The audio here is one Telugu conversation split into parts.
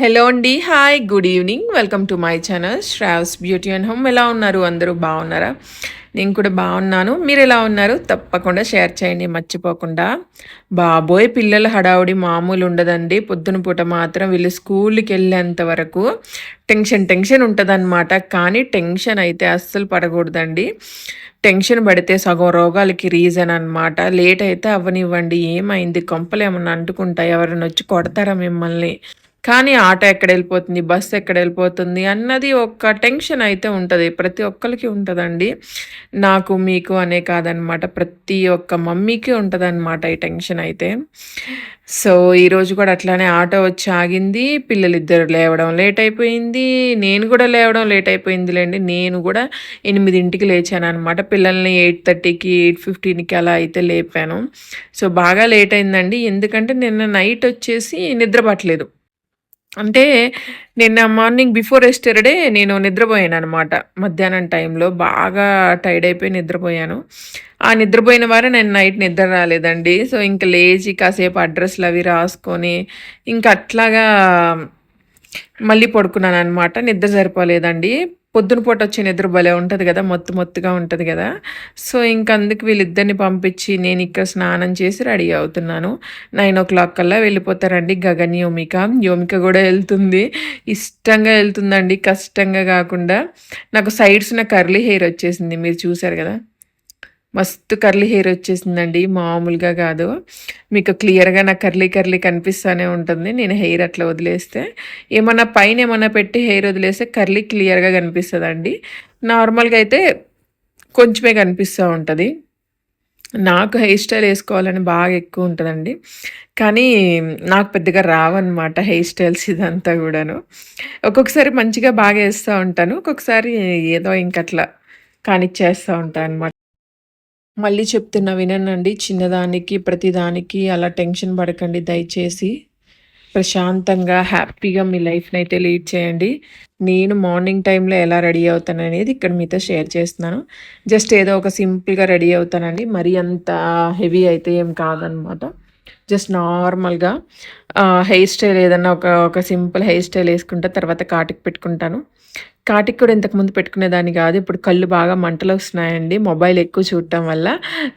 హలో అండి hi good evening welcome to my channel Shravs beauty and home ఎలా ఉన్నారు? అందరూ బాగున్నారా? నేను కూడా బాగున్నాను. మీరు ఎలా ఉన్నారు? తప్పకుండా షేర్ చేయండి మర్చిపోకుండా. బాబోయ్ పిల్లల హడావుడి మామూలు ఉండదండి. పొద్దున పూట మాత్రం వీళ్ళు స్కూల్కి వెళ్ళేంత వరకు టెన్షన్ టెన్షన్ ఉంటుందన్నమాట. కానీ టెన్షన్ అయితే అస్సలు పడకూడదండి. టెన్షన్ పడితే సగం రోగాలకి రీజన్ అనమాట లేట్ అయితే అవ్వనివ్వండి ఏమైంది? కొంపలు ఏమన్నా అంటుకుంటాయి? ఎవరైనా వచ్చి కొడతారా మిమ్మల్ని? కానీ ఆటో ఎక్కడ వెళ్ళిపోతుంది? బస్సు ఎక్కడ వెళ్ళిపోతుంది? అన్నది ఒక టెన్షన్ అయితే ఉంటుంది. ప్రతి ఒక్కరికి ఉంటుందండి. నాకు మీకు అనే కాదనమాట. ప్రతి ఒక్క మమ్మీకి ఉంటుందన్నమాట ఈ టెన్షన్ అయితే. సో ఈరోజు కూడా అట్లానే ఆటో వచ్చి ఆగింది. పిల్లలిద్దరు లేవడం లేట్ అయిపోయింది. నేను కూడా లేవడం లేట్ అయిపోయిందిలేండి. నేను కూడా ఎనిమిదింటికి లేచాను అనమాట పిల్లల్ని ఎయిట్ థర్టీకి ఎయిట్ ఫిఫ్టీన్కి అలా అయితే లేపాను. సో బాగా లేట్ అయిందండి. ఎందుకంటే నిన్న నైట్ వచ్చేసి నిద్ర పట్టలేదు అంటే నిన్న మార్నింగ్ బిఫోర్ ఎస్టర్డే నేను నిద్రపోయాను అనమాట మధ్యాహ్నం టైంలో బాగా టైర్డ్ అయిపోయి నిద్రపోయాను. ఆ నిద్రపోయిన వారే నేను నైట్ నిద్ర రాలేదండి. సో ఇంకా లేచి కాసేపు అడ్రస్లు అవి రాసుకొని ఇంకా అట్లాగా మళ్ళీ పడుకున్నాను అనమాట నిద్ర సరిపోలేదండి. పొద్దున పూట వచ్చే నిద్ర భలే ఉంటుంది కదా మొత్తు మొత్తుగా ఉంటుంది కదా. సో ఇంక అందుకు వీళ్ళిద్దరిని పంపించి నేను ఇక్కడ స్నానం చేసి రెడీ అవుతున్నాను. నైన్ ఓ క్లాక్ కల్లా వెళ్ళిపోతారండి గగన్ యోమిక. యోమిక కూడా వెళ్తుంది. ఇష్టంగా వెళ్తుందండి. కష్టంగా కాకుండా. నాకు సైడ్స్న కర్లీ హెయిర్ వచ్చేసింది. మీరు చూసారు కదా? మస్తు కర్లీ హెయిర్ వచ్చేసిందండి మామూలుగా కాదు. మీకు క్లియర్గా నా కర్లీ కర్లీ కనిపిస్తూనే ఉంటుంది నేను హెయిర్ అట్లా వదిలేస్తే. ఏమన్నా పైన ఏమన్నా పెట్టి హెయిర్ వదిలేస్తే కర్లీ క్లియర్గా కనిపిస్తుందండి. నార్మల్గా అయితే కొంచెమే కనిపిస్తూ ఉంటుంది. నాకు హెయిర్ స్టైల్ వేసుకోవాలని బాగా ఎక్కువ ఉంటుందండి. కానీ నాకు పెద్దగా రావన్నమాట హెయిర్ స్టైల్స్ ఇదంతా కూడాను. ఒక్కొక్కసారి మంచిగా బాగా వేస్తూ ఉంటాను ఒక్కొక్కసారి ఏదో ఇంకట్లా కానిచ్చేస్తూ ఉంటాను అనమాట మళ్ళీ చెప్తున్నా వినండి. చిన్నదానికి ప్రతిదానికి అలా టెన్షన్ పడకండి. దయచేసి ప్రశాంతంగా హ్యాపీగా మీ లైఫ్ని అయితే లీడ్ చేయండి. నేను మార్నింగ్ టైంలో ఎలా రెడీ అవుతాను అనేది ఇక్కడ మీతో షేర్ చేస్తున్నాను. జస్ట్ ఏదో ఒక సింపుల్గా రెడీ అవుతానండి. మరీ అంత హెవీ అయితే ఏం కాదనమాట. జస్ట్ నార్మల్గా హెయిర్ స్టైల్ ఏదన్నా ఒక ఒక సింపుల్ హెయిర్ స్టైల్ వేసుకుంటే తర్వాత కాటికి పెట్టుకుంటాను. కాటికి కూడా ఇంతకుముందు పెట్టుకునేదాన్ని కాదు. ఇప్పుడు కళ్ళు బాగా మంటలు వస్తున్నాయండి. మొబైల్ ఎక్కువ చూడటం వల్ల.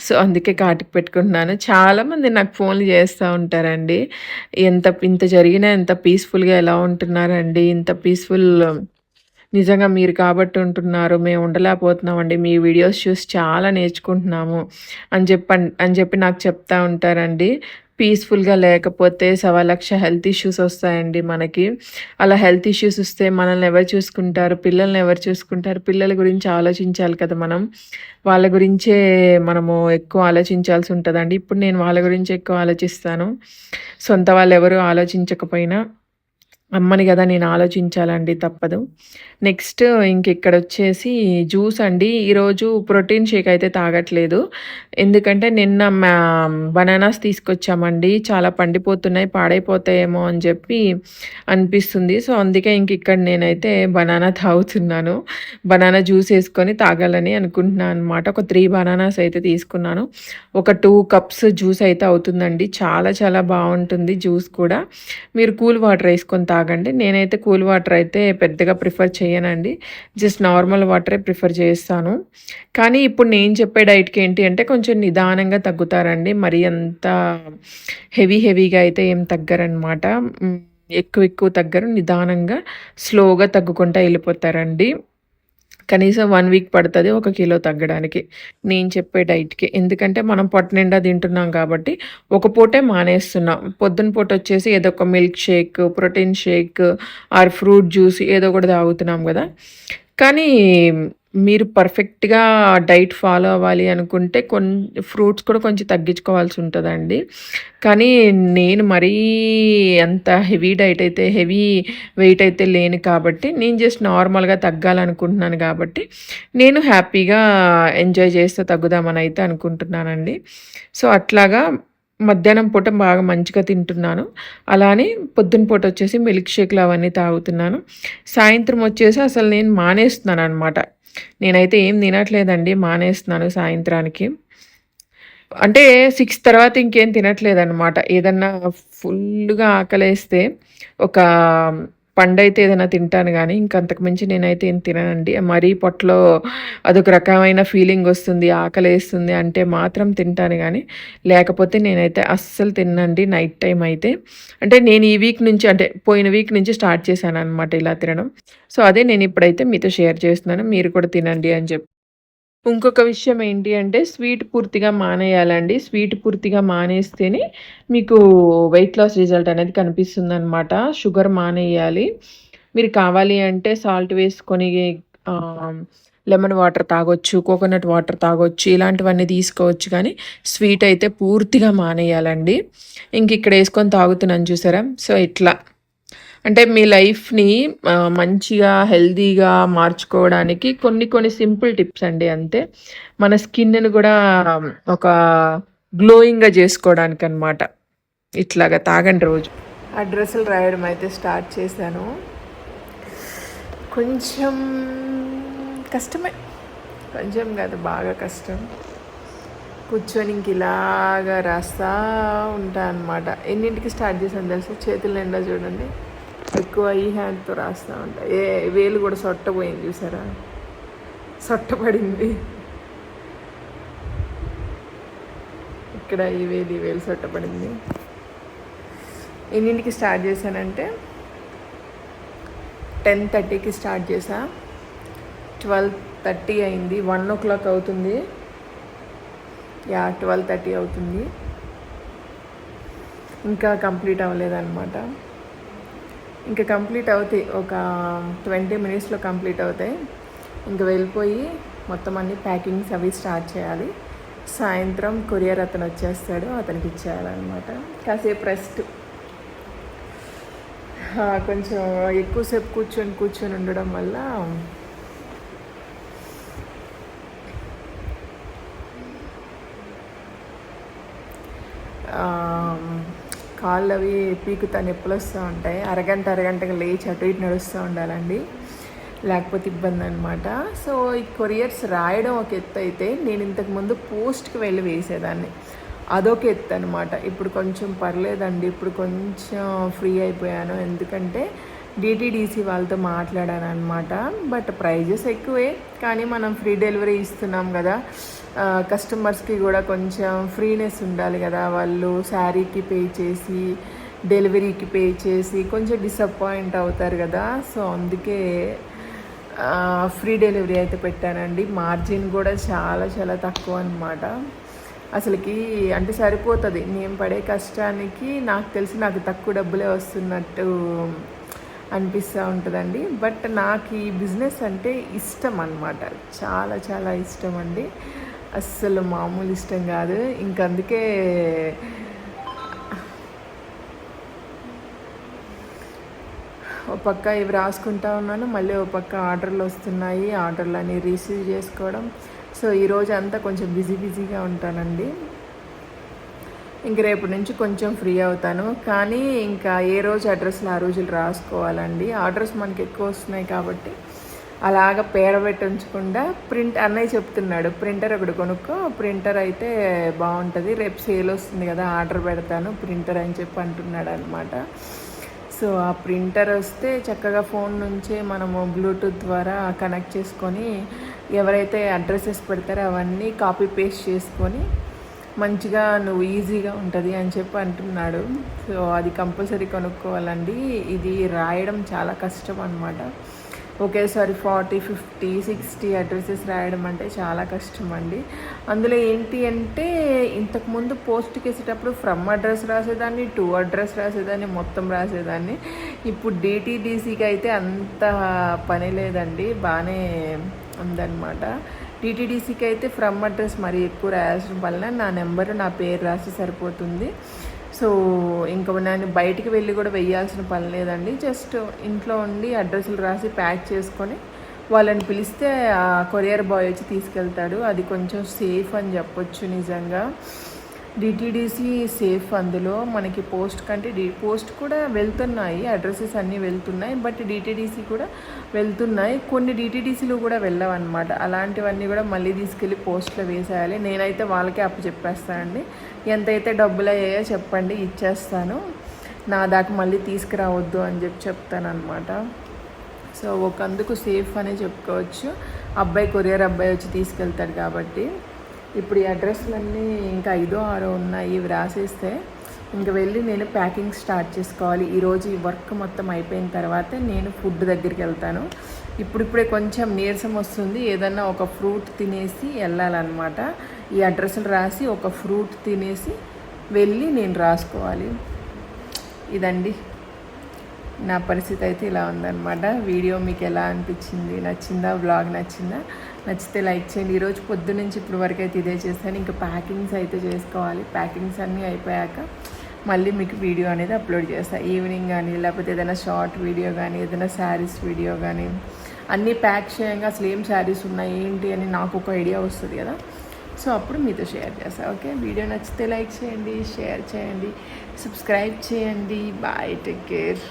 సో అందుకే కాటికి పెట్టుకుంటున్నాను. చాలామంది నాకు ఫోన్లు చేస్తూ ఉంటారండి. ఎంత ఇంత జరిగినా ఎంత పీస్ఫుల్గా ఎలా ఉంటున్నారండి? ఇంత పీస్ఫుల్ నిజంగా మీరు కాబట్టి ఉంటున్నారు. మేము ఉండలేకపోతున్నామండి. మీ వీడియోస్ చూసి చాలా నేర్చుకుంటున్నాము. అని చెప్పి అని చెప్పి నాకు చెప్తా ఉంటారండి. పీస్ఫుల్గా లేకపోతే సవా లక్ష హెల్త్ ఇష్యూస్ వస్తాయండి మనకి. అలా హెల్త్ ఇష్యూస్ వస్తే మనల్ని ఎవరు చూసుకుంటారు? పిల్లల్ని ఎవరు చూసుకుంటారు? పిల్లల గురించి ఆలోచించాలి కదా మనం. వాళ్ళ గురించే మనము ఎక్కువ ఆలోచించాల్సి ఉంటుందండి. ఇప్పుడు నేను వాళ్ళ గురించి ఎక్కువ ఆలోచిస్తాను. సొంత వాళ్ళు ఎవరు ఆలోచించకపోయినా అమ్మని కదా నేను ఆలోచించాలండి తప్పదు. నెక్స్ట్ ఇంక ఇక్కడ వచ్చేసి జ్యూస్ అండి. ఈరోజు ప్రోటీన్ షేక్ అయితే తాగట్లేదు. ఎందుకంటే నిన్న మా బనానాస్ తీసుకొచ్చామండి. చాలా పండిపోతున్నాయి పాడైపోతాయేమో అని చెప్పి అనిపిస్తుంది. సో అందుకే ఇంక ఇక్కడ నేనైతే బనానా తాగుతున్నాను. బనానా జ్యూస్ వేసుకొని తాగాలని అనుకుంటున్నాను అనమాట ఒక త్రీ బనానాస్ అయితే తీసుకున్నాను. ఒక టూ కప్స్ జ్యూస్ అయితే అవుతుందండి. చాలా చాలా బాగుంటుంది జ్యూస్ కూడా. మీరు కూల్ వాటర్ వేసుకొని తాగండి. నేనైతే కూల్ వాటర్ అయితే పెద్దగా ప్రిఫర్ చేయనండి జస్ట్ నార్మల్ వాటరే ప్రిఫర్ చేస్తాను. కానీ ఇప్పుడు నేను చెప్పే డైట్కి ఏంటి అంటే కొంచెం నిదానంగా తగ్గుతారండి. మరి అంత హెవీ హెవీగా అయితే ఏం తగ్గరనమాట ఎక్కువ ఎక్కువ తగ్గరు. నిదానంగా స్లోగా తగ్గుకుంటూ వెళ్ళిపోతారండి. కనీసం వన్ వీక్ పడుతుంది ఒక కిలో తగ్గడానికి. నేను చెప్పే డైట్కి. ఎందుకంటే మనం పొట్ట నిండా తింటున్నాం కాబట్టి ఒక పూటే మానేస్తున్నాం. పొద్దున పూట వచ్చేసి ఏదో ఒక milk shake protein shake or fruit juice ఏదో ఒకటి తాగుతున్నాం కదా. కానీ మీరు పర్ఫెక్ట్‌గా డైట్ ఫాలో అవ్వాలి అనుకుంటే కొన్ని ఫ్రూట్స్ కూడా కొంచెం తగ్గించుకోవాల్సి ఉంటుందండి కానీ నేను మరీ అంత హెవీ డైట్ అయితే హెవీ వెయిట్ అయితే లేను కాబట్టి నేను జస్ట్ నార్మల్‌గా తగ్గాలనుకుంటున్నాను కాబట్టి నేను హ్యాపీగా ఎంజాయ్ చేస్తే తగ్గుదామని అయితే అనుకుంటున్నానండి. సో, అట్లాగా మధ్యాహ్నం పూట బాగా మంచిగా తింటున్నాను. అలానే పొద్దున పూట వచ్చేసి మిల్క్ షేక్లు అవన్నీ తాగుతున్నాను. సాయంత్రం వచ్చేసి అసలు నేను మానేస్తున్నాను అనమాట నేనైతే ఏం తినట్లేదండి మానేస్తున్నాను సాయంత్రానికి. అంటే సిక్స్ తర్వాత ఇంకేం తినట్లేదన్నమాట. ఏదన్నా ఫుల్గా ఆకలేస్తే ఒక పండు అయితే ఏదైనా తింటాను కానీ ఇంకంతకు మించి నేనైతే ఏం తిననండి. మరీ పొట్టలో అదొక రకమైన ఫీలింగ్ వస్తుంది ఆకలి వేస్తుంది అంటే మాత్రం తింటాను కానీ లేకపోతే నేనైతే అస్సలు తినండి నైట్ టైం అయితే. అంటే నేను ఈ వీక్ నుంచి అంటే పోయిన వీక్ నుంచి స్టార్ట్ చేశాను అనమాట ఇలా తినడం. సో అదే నేను ఇప్పుడైతే మీతో షేర్ చేస్తున్నాను. మీరు కూడా తినండి అని చెప్పి. ఇంకొక విషయం ఏంటి అంటే స్వీట్ పూర్తిగా మానేయాలండి. స్వీట్ పూర్తిగా మానేస్తేనే మీకు వెయిట్ లాస్ రిజల్ట్ అనేది కనిపిస్తుంది అనమాట షుగర్ మానేయాలి. మీరు కావాలి అంటే సాల్ట్ వేసుకొని లెమన్ వాటర్ తాగొచ్చు కోకోనట్ వాటర్ తాగొచ్చు ఇలాంటివన్నీ తీసుకోవచ్చు. కానీ స్వీట్ అయితే పూర్తిగా మానేయాలండి. ఇంక ఇక్కడ వేసుకొని తాగుతున్నాను చూసారా? సో ఇట్లా. అంటే మీ లైఫ్ని మంచిగా హెల్తీగా మార్చుకోవడానికి కొన్ని కొన్ని సింపుల్ టిప్స్ అండి అంతే. మన స్కిన్ను కూడా ఒక గ్లోయింగ్గా చేసుకోవడానికి అనమాట ఇట్లాగా తాగండి రోజు. అడ్రస్లు రాయడం అయితే స్టార్ట్ చేశాను. కొంచెం కష్టమే. కొంచెం కాదు బాగా కష్టం. కూర్చొని ఇంక ఇలాగా రాస్తా ఉంటా అనమాట ఎన్నింటికి స్టార్ట్ చేశాను తెలుసు? చేతులు నిండా చూడండి. ఎక్కువ ఈ హ్యాండ్తో రాస్తూ ఉంటా. ఏ వేలు కూడా సొట్టపోయింది చూసారా? సొట్టపడింది. ఇక్కడ ఈ వేలు ఈ వేలు సొట్టపడింది. ఎన్నింటికి స్టార్ట్ చేశానంటే టెన్ థర్టీకి స్టార్ట్ చేశా. ట్వెల్వ్ థర్టీ అయింది. వన్ ఓ క్లాక్ అవుతుంది. యా ట్వెల్వ్ థర్టీ అవుతుంది. ఇంకా కంప్లీట్ అవ్వలేదన్నమాట. ఇంకా కంప్లీట్ అవుతాయి. ఒక ట్వంటీ మినిట్స్లో కంప్లీట్ అవుతాయి. ఇంకా వెళ్ళిపోయి మొత్తం అన్ని ప్యాకింగ్స్ అవి స్టార్ట్ చేయాలి. సాయంత్రం కొరియర్ అతను వచ్చేస్తాడు. అతనికి ఇచ్చేయాలన్నమాట. కాసేపు రెస్ట్. కొంచెం ఎక్కువసేపు కూర్చొని కూర్చొని ఉండడం వల్ల కాళ్ళు అవి పీకుతా నొప్పులు వస్తూ ఉంటాయి. అరగంట అరగంటగా లేచి అటు ఇటు నడుస్తూ ఉండాలండి. లేకపోతే ఇబ్బంది అనమాట సో ఈ కొరియర్స్ రాయడం ఒక ఎత్తు అయితే నేను ఇంతకుముందు పోస్ట్కి వెళ్ళి వేసేదాన్ని. అదొక ఎత్తు అనమాట ఇప్పుడు కొంచెం పర్లేదండి. ఇప్పుడు కొంచెం ఫ్రీ అయిపోయాను. ఎందుకంటే డిటీడీసీ వాళ్ళతో మాట్లాడాను అనమాట బట్ ప్రైజెస్ ఎక్కువే. కానీ మనం ఫ్రీ డెలివరీ ఇస్తున్నాం కదా. కస్టమర్స్కి కూడా కొంచెం ఫ్రీనెస్ ఉండాలి కదా. వాళ్ళు శారీకి పే చేసి డెలివరీకి పే చేసి కొంచెం డిసప్పాయింట్ అవుతారు కదా. సో అందుకే ఫ్రీ డెలివరీ అయితే పెట్టానండి. మార్జిన్ కూడా చాలా చాలా తక్కువ అనమాట అసలుకి అంటే సరిపోతుంది. నేను పడే కష్టానికి నాకు తెలిసి నాకు తక్కువ డబ్బులే వస్తున్నట్టు అనిపిస్తూ ఉంటుందండి. బట్ నాకు ఈ బిజినెస్ అంటే ఇష్టం అనమాట చాలా చాలా ఇష్టం అండి. అస్సలు మామూలు ఇష్టం కాదు. ఇంకందుకే ఒక పక్క ఇవి రాసుకుంటా ఉన్నాను. మళ్ళీ ఒక పక్క ఆర్డర్లు వస్తున్నాయి. ఆర్డర్లు అన్నీ రిసీవ్ చేసుకోవడం. సో ఈరోజు అంతా కొంచెం బిజీ బిజీగా ఉంటానండి. ఇంక రేపు నుంచి కొంచెం ఫ్రీ అవుతాను. కానీ ఇంకా ఏ రోజు అడ్రస్లు ఆ రోజులు రాసుకోవాలండి. ఆర్డర్స్ మనకి ఎక్కువ వస్తున్నాయి కాబట్టి అలాగ పేర పెట్టించకుండా ప్రింట్ అన్నయ్య చెప్తున్నాడు. ప్రింటర్ ఒకటి కొనుక్కో. ప్రింటర్ అయితే బాగుంటుంది. రేపు సేల్ వస్తుంది కదా ఆర్డర్ పెడతాను. ప్రింటర్ అని చెప్పి అంటున్నాడు అనమాట సో ఆ ప్రింటర్ వస్తే చక్కగా ఫోన్ నుంచే మనము బ్లూటూత్ ద్వారా కనెక్ట్ చేసుకొని ఎవరైతే అడ్రసెస్ పెడతారో అవన్నీ కాపీ పేస్ట్ చేసుకొని మంచిగా నువ్వు ఈజీగా ఉంటుంది అని చెప్పి అంటున్నాడు. సో అది కంపల్సరీ కొనుక్కోవాలండి. ఇది రాయడం చాలా కష్టం అనమాట ఒకేసారి ఫార్టీ ఫిఫ్టీ సిక్స్టీ అడ్రసెస్ రాయడం అంటే చాలా కష్టం అండి అందులో ఏంటి అంటే ఇంతకుముందు పోస్ట్కి వేసేటప్పుడు ఫ్రమ్ అడ్రస్ రాసేదాన్ని టూ అడ్రస్ రాసేదాన్ని మొత్తం రాసేదాన్ని. ఇప్పుడు డిటీడీసీకి అయితే అంత పని లేదండి బాగానే ఉందన్నమాట. డిటీడీసీకి అయితే ఫ్రమ్ అడ్రస్ మరీ ఎక్కువ రాయాల్సిన వలన నా నెంబరు నా పేరు రాసి సరిపోతుంది. సో ఇంకా నేను బయటికి వెళ్ళి కూడా వెయ్యాల్సిన పని లేదండి. జస్ట్ ఇంట్లో ఉండి అడ్రస్లు రాసి ప్యాక్ చేసుకొని వాళ్ళని పిలిస్తే ఆ కొరియర్ బాయ్ వచ్చి తీసుకెళ్తాడు. అది కొంచెం సేఫ్ అని చెప్పొచ్చు నిజంగా. డిటీడీసీ సేఫ్ అందులో మనకి పోస్ట్ కంటే డి పోస్ట్ కూడా వెళ్తున్నాయి అడ్రసెస్ అన్నీ వెళ్తున్నాయి బట్ డిటీడీసీ కూడా వెళ్తున్నాయి. కొన్ని డిటీడీసీలు కూడా వెళ్ళవన్నమాట. అలాంటివన్నీ కూడా మళ్ళీ తీసుకెళ్ళి పోస్ట్లో వేసేయాలి. నేనైతే వాళ్ళకే అప్పు చెప్పేస్తానండి. ఎంతైతే డబ్బులు అయ్యాయో చెప్పండి ఇచ్చేస్తాను. నా దాకా మళ్ళీ తీసుకురావద్దు అని చెప్పి చెప్తానమాట సో ఒక అందుకు సేఫ్ అనే చెప్పుకోవచ్చు. అబ్బాయి కొరియర్ అబ్బాయి వచ్చి తీసుకెళ్తాడు కాబట్టి. ఇప్పుడు ఈ అడ్రస్లన్నీ ఇంకా ఐదో ఆరో ఉన్నాయి ఇవి రాసేస్తే ఇంక వెళ్ళి నేను ప్యాకింగ్ స్టార్ట్ చేసుకోవాలి. ఈరోజు ఈ వర్క్ మొత్తం అయిపోయిన తర్వాత నేను ఫుడ్ దగ్గరికి వెళ్తాను. ఇప్పుడిప్పుడే కొంచెం నీరసం వస్తుంది. ఏదన్నా ఒక ఫ్రూట్ తినేసి వెళ్ళాలన్నమాట. ఈ అడ్రస్లు రాసి ఒక ఫ్రూట్ తినేసి వెళ్ళి నేను రాసుకోవాలి. ఇదండి. నా పరిస్థితి అయితే ఇలా ఉందన్నమాట. వీడియో మీకు ఎలా అనిపించింది? నచ్చిందా? బ్లాగ్ నచ్చిందా? నచ్చితే లైక్ చేయండి. ఈరోజు పొద్దు నుంచి ఇప్పుడు వరకు అయితే ఇదే చేస్తాను. ఇంకా ప్యాకింగ్స్ అయితే చేసుకోవాలి. ప్యాకింగ్స్ అన్నీ అయిపోయాక మళ్ళీ మీకు వీడియో అనేది అప్లోడ్ చేస్తాను ఈవినింగ్ కానీ లేకపోతే ఏదైనా షార్ట్ వీడియో కానీ ఏదైనా శారీస్ వీడియో కానీ అన్నీ ప్యాక్ చేయంగా. అసలు ఏం శారీస్ ఉన్నాయి ఏంటి అని నాకు ఒక ఐడియా వస్తుంది కదా. సో అప్పుడు మీతో షేర్ చేస్తాను ఓకే? వీడియో నచ్చితే లైక్ చేయండి షేర్ చేయండి సబ్స్క్రైబ్ చేయండి. Bye take care.